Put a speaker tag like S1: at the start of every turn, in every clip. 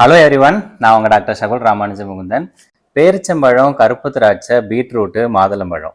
S1: Hello everyone நான் உங்கள் doctor Sakul Ramanuja Mukundan பேரிச்சம்பழம் கருப்பு திராட்சை பீட்ரூட்டு மாதுளம்பழம்.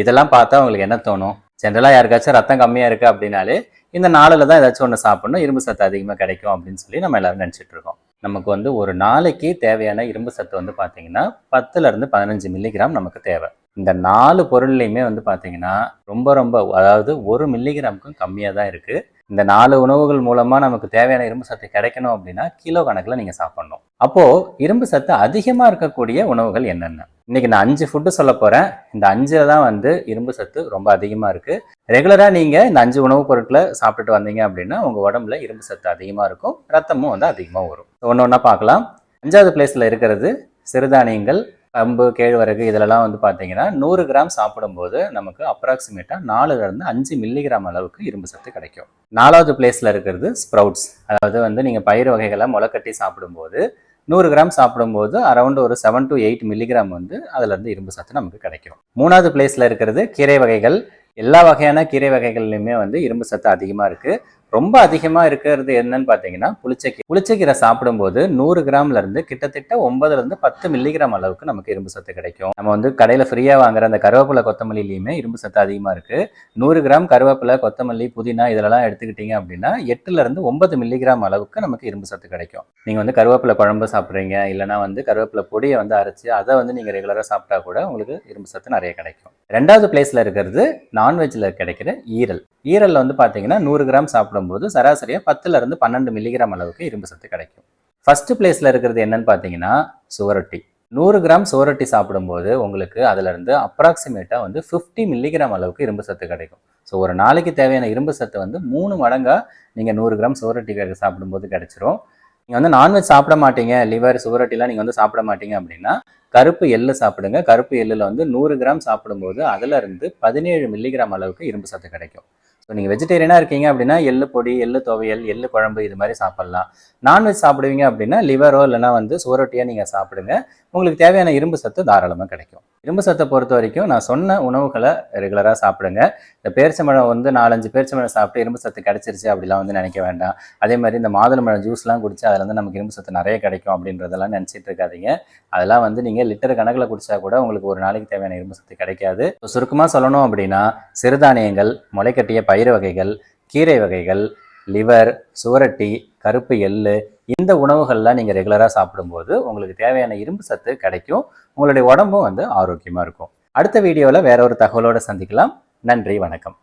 S1: இதெல்லாம் பார்த்தா உங்களுக்கு என்ன தோணும்? ஜென்ரலாக யாருக்காச்சும் ரத்தம் கம்மியாக இருக்குது அப்படின்னாலே இந்த நாளில் தான் ஏதாச்சும் ஒன்று சாப்பிடணும். இரும்பு சத்து அதிகமாக கிடைக்கும் அப்படின்னு சொல்லி நம்ம எல்லோரும் நினச்சிட்டு இருக்கோம். நமக்கு வந்து ஒரு நாளைக்கு தேவையான இரும்பு சத்து வந்து பார்த்திங்கன்னா பத்துலேருந்து பதினஞ்சு மில்லிகிராம் நமக்கு தேவை. இந்த நாலு பொருள்லையுமே வந்து பார்த்தீங்கன்னா ரொம்ப ரொம்ப அதாவது ஒரு மில்லிகிராமுக்கும் கம்மியாக தான் இருக்குது இந்த நாலு உணவுகள் மூலமாக நமக்கு தேவையான இரும்பு சத்து கிடைக்கணும் அப்படின்னா கிலோ கணக்கில் நீங்கள் சாப்பிடணும். அப்போது இரும்பு சத்து அதிகமாக இருக்கக்கூடிய உணவுகள் என்னென்ன? இன்னைக்கு நான் அஞ்சு ஃபுட்டு சொல்ல போகிறேன் இந்த அஞ்சில் தான் வந்து இரும்பு சத்து ரொம்ப அதிகமாக இருக்குது ரெகுலராக நீங்கள் இந்த அஞ்சு உணவுப் பொருட்களை சாப்பிட்டுட்டு வந்தீங்க அப்படின்னா உங்கள் உடம்புல இரும்பு சத்து அதிகமாக இருக்கும் ரத்தமும் வந்து அதிகமாக வரும். ஒன்று ஒன்றா பார்க்கலாம். அஞ்சாவது பிளேஸில் இருக்கிறது சிறுதானியங்கள் கம்பு கேழ்வரகு இதிலெல்லாம் வந்து பார்த்தீங்கன்னா நூறு கிராம் சாப்பிடும்போது நமக்கு அப்ராக்சிமேட்டாக நாலுலேருந்து அஞ்சு மில்லிகிராம் அளவுக்கு இரும்பு சத்து கிடைக்கும். நாலாவது பிளேஸில் இருக்கிறது ஸ்ப்ரவுட்ஸ் அதாவது வந்து நீங்கள் பயிர் வகைகளை முளைக்கட்டி சாப்பிடும்போது நூறு கிராம் சாப்பிடும்போது அரௌண்ட் ஒரு செவன் டு எயிட் மில்லிகிராம் வந்து அதுலேருந்து இரும்பு சத்து நமக்கு கிடைக்கும். மூணாவது பிளேஸில் இருக்கிறது கீரை வகைகள். எல்லா வகையான கீரை வகைகள்லையுமே வந்து இரும்பு சத்து அதிகமாக இருக்குது ரொம்ப அதிகமாக இருக்கிறது என்னன்னு பார்த்தீங்கன்னா புளிச்சக்கீரை. புளிச்சக்கீரை சாப்பிடும்போது நூறு கிராம்ல இருந்து கிட்டத்தட்ட ஒன்பதுல இருந்து பத்து மில்லிகிராம் அளவுக்கு நமக்கு இரும்பு சத்து கிடைக்கும். நம்ம வந்து கடையில் ஃப்ரீயாக வாங்குற அந்த கருவேப்பிலை கொத்தமல்லிலையுமே இரும்பு சத்து அதிகமாக இருக்கு. நூறு கிராம் கருவேப்பிலை கொத்தமல்லி புதினா இதெல்லாம் எடுத்துக்கிட்டீங்க அப்படின்னா எட்டுல இருந்து ஒன்பது மில்லிகிராம் அளவுக்கு நமக்கு இரும்பு சத்து கிடைக்கும். நீங்க வந்து கருவேப்பிலை குழம்பு சாப்பிட்றீங்க இல்லைனா வந்து கருவேப்பிலை பொடியை வந்து அரைச்சு அதை வந்து நீங்க ரெகுலராக சாப்பிட்டா கூட உங்களுக்கு இரும்பு சத்து நிறைய கிடைக்கும். ரெண்டாவது பிளேஸ்ல இருக்கிறது நான்வெஜ்ல கிடைக்கிற ஈரல். ஈரல்ல வந்து பாத்தீங்கன்னா நூறு கிராம் சாப்பிடும் சராசரியா பத்துல இருந்து பன்னெண்டு மில்லிகிராம் அளவுக்கு இரும்பு சத்து கிடைக்கும். ஃபர்ஸ்ட் பிளேஸ்ல இருக்கிறது என்னன்னு பார்த்தீங்கன்னா சுவரொட்டி நூறு கிராம் சுவரொட்டி சாப்பிடும்போது உங்களுக்கு அதுல அப்ராக்சிமேட்டாக வந்து ஃபிஃப்டி மில்லிகிராம் அளவுக்கு இரும்பு சத்து கிடைக்கும். ஸோ ஒரு நாளைக்கு தேவையான இரும்பு சத்து வந்து மூணு மடங்கா நீங்கள் நூறு கிராம் சுவரொட்டி சாப்பிடும்போது கிடைச்சிரும். நீங்கள் வந்து நான்வெஜ் சாப்பிட மாட்டீங்க லிவர் சுவரொட்டிலாம் நீங்கள் வந்து சாப்பிட மாட்டீங்க அப்படின்னா கருப்பு எள்ளு சாப்பிடுங்க. கருப்பு எள்ளில் வந்து நூறு கிராம் சாப்பிடும்போது அதிலிருந்து பதினேழு மில்லிகிராம் அளவுக்கு இரும்பு சத்து கிடைக்கும். ஸோ நீங்கள் வெஜிடேரியனாக இருக்கீங்க அப்படின்னா எள்ளு பொடி எள்ளு துவையல் எள்ளு குழம்பு இது மாதிரி சாப்பிட்லாம். நான்வெஜ் சாப்பிடுவீங்க அப்படின்னா லிவரோ இல்லைனா வந்து சுவரொட்டியாக நீங்கள் சாப்பிடுங்க. உங்களுக்கு தேவையான இரும்பு சத்து தாராளமாக கிடைக்கும். இரும்பு சத்தை பொறுத்த வரைக்கும் நான் சொன்ன உணவுகளை ரெகுலராக சாப்பிடுங்க. இந்த பேரிச்சம்பழம் வந்து நாலஞ்சு பேரிச்சம்பழம் சாப்பிட்டு இரும்பு சத்து கிடைச்சிருச்சு அப்படிலாம் வந்து நினைக்க வேண்டாம். அதே மாதிரி இந்த மாதுளம்பழம் ஜூஸ்லாம் குடிச்சு அதில் வந்து நமக்கு இரும்பு சத்து நிறைய கிடைக்கும் அப்படின்றதெல்லாம் நினச்சிட்டு இருக்காதீங்க. அதெல்லாம் வந்து நீங்கள் லிட்டர் கணக்கில் குடிச்சா கூட உங்களுக்கு ஒரு நாளைக்கு தேவையான இரும்பு சத்து கிடைக்காது. சுருக்கமாக சொல்லணும் அப்படின்னா சிறுதானியங்கள் முளைக்கட்டிய பயிர் வகைகள் கீரை வகைகள் லிவர் சுவரட்டி கருப்பு எள்ளு இந்த உணவுகள்லாம் நீங்கள் ரெகுலராக சாப்பிடும்போது உங்களுக்கு தேவையான இரும்பு சத்து கிடைக்கும். உங்களுடைய உடம்பும் வந்து ஆரோக்கியமாக இருக்கும். அடுத்த வீடியோவில் வேற ஒரு தகவலோடு சந்திக்கலாம். நன்றி வணக்கம்.